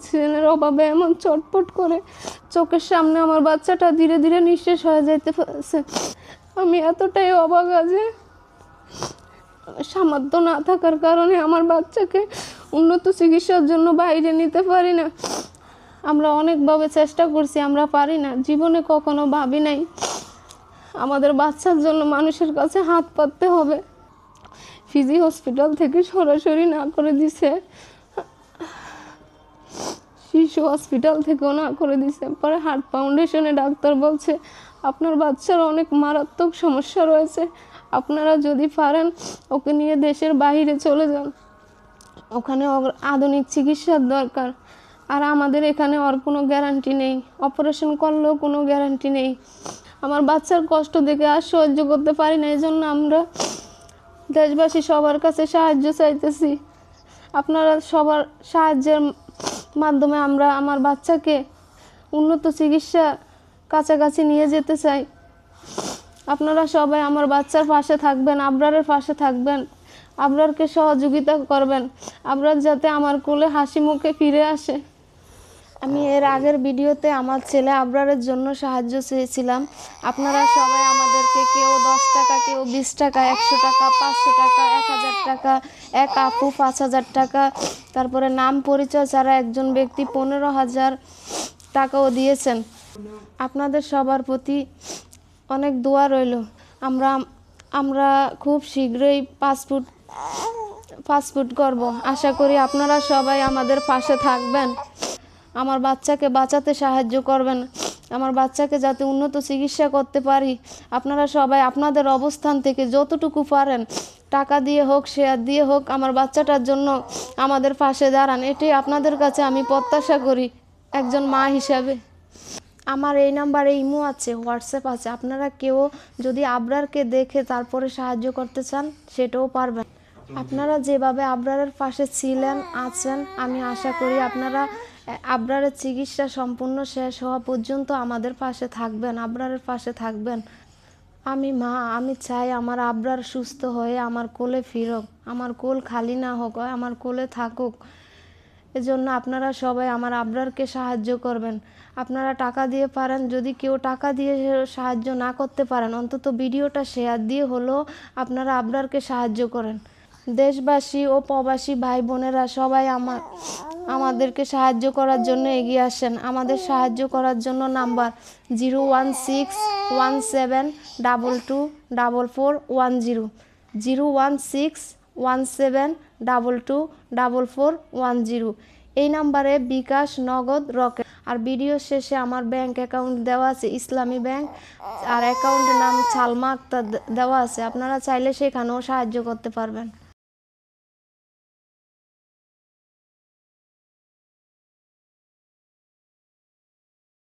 অক্সিজেনের অভাবে এমন চটপট করে চোখের সামনে আমার বাচ্চাটা ধীরে ধীরে নিঃশেষ হয়ে যাইতে পারছে। আমি এতটাই অবাক যে সামর্থ্য না থাকার কারণে আমার বাচ্চাকে উন্নত চিকিৎসার জন্য বাইরে নিতে পারি না। আমরা অনেকভাবে চেষ্টা করছি, আমরা পারি না। জীবনে কখনো ভাবি নাই আমাদের বাচ্চার জন্য মানুষের কাছে হাত পাততে হবে। ফিজি হসপিটাল থেকে সরাসরি না করে দিছে। শিশু হসপিটাল থেকেও না করে দিছে। পরে হার্ট ফাউন্ডেশনে ডাক্তার বলছে, আপনার বাচ্চার অনেক মারাত্মক সমস্যা রয়েছে। আপনারা যদি পারেন, ওকে নিয়ে দেশের বাইরে চলে যান। ওখানে আধুনিক চিকিৎসার দরকার। আর আমাদের এখানে ওর কোনো গ্যারান্টি নেই। অপারেশন করলেও কোনো গ্যারান্টি নেই। আমার বাচ্চার কষ্ট দেখে আর সহ্য করতে পারি না। এই জন্য আমরা দেশবাসী সবার কাছে সাহায্য চাইতেছি। আপনারা সবার সাহায্যের মাধ্যমে আমরা আমার বাচ্চাকে উন্নত চিকিৎসার কাছাকাছি নিয়ে যেতে চাই। আপনারা সবাই আমার বাচ্চার পাশে থাকবেন, আবরারের পাশে থাকবেন, আবরারকে সহযোগিতা করবেন, আবরার যাতে আমার কোলে হাসি মুখে ফিরে আসে। আমি এর আগের ভিডিওতে আমার ছেলে আবরারের জন্য সাহায্য চেয়েছিলাম। আপনারা সবাই আমাদেরকে কেউ দশ টাকা কেউ বিশ টাকা একশো টাকা পাঁচশো টাকা এক হাজার টাকা এক আপু পাঁচ হাজার টাকা তারপরে নাম পরিচয় ছাড়া একজন ব্যক্তি পনেরো হাজার টাকাও দিয়েছেন। আপনাদের সবার প্রতি অনেক দোয়া রইল। আমরা আমরা খুব শীঘ্রই পাসপোর্ট পাসপোর্ট করব আশা করি আপনারা সবাই আমাদের পাশে থাকবেন। আমার বাচ্চাকে বাঁচাতে সাহায্য করবেন। আমার বাচ্চাকে যাতে উন্নত চিকিৎসা করতে পারি। আপনারা সবাই আপনাদের অবস্থান থেকে যতটুকু পারেন, টাকা দিয়ে হোক শেয়ার দিয়ে হোক, আমার বাচ্চাটার জন্য আমাদের পাশে দাঁড়ান। এটাই আপনাদের কাছে আমি প্রত্যাশা করি একজন মা হিসাবে। আমার এই নাম্বারে ইমো আছে, হোয়াটসঅ্যাপ আছে। আপনারা কেউ যদি আবরারকে দেখে তারপরে সাহায্য করতে চান, সেটাও পারবেন। আপনারা যেভাবে আবরারের পাশে ছিলেন, আছেন, আমি আশা করি আপনারা আবরারের চিকিৎসা সম্পূর্ণ শেষ হওয়া পর্যন্ত আমাদের পাশে থাকবেন, আবরারের পাশে থাকবেন। আমি মা, আমি চাই আমার আবরার সুস্থ হয়ে আমার কোলে ফিরুক, আমার কোল খালি না হোক, আমার কোলে থাকুক। এজন্য আপনারা সবাই আমার আবরারকে সাহায্য করবেন। আপনারা টাকা দিয়ে পারেন, যদি কেউ টাকা দিয়ে সাহায্য না করতে পারেন, অন্তত ভিডিওটা শেয়ার দিয়ে হলেও আপনারা আবরারকে সাহায্য করেন। দেশবাসী ও প্রবাসী ভাই বোনেরা সবাই আমার আমাদেরকে সাহায্য করার জন্য এগিয়ে আসেন। আমাদের সাহায্য করার জন্য number zero one six one seven double two double four one zero. Zero one six one seven double two double four one zero. এই নাম্বারে বিকাশ নগদ রকেট। আর ভিডিও শেষে আমার ব্যাংক অ্যাকাউন্ট দেওয়া আছে, ইসলামী ব্যাংক। আর অ্যাকাউন্টের নাম ছালমা আক্তার দেওয়া আছে। আপনারা চাইলে সেখানেও সাহায্য করতে পারবেন।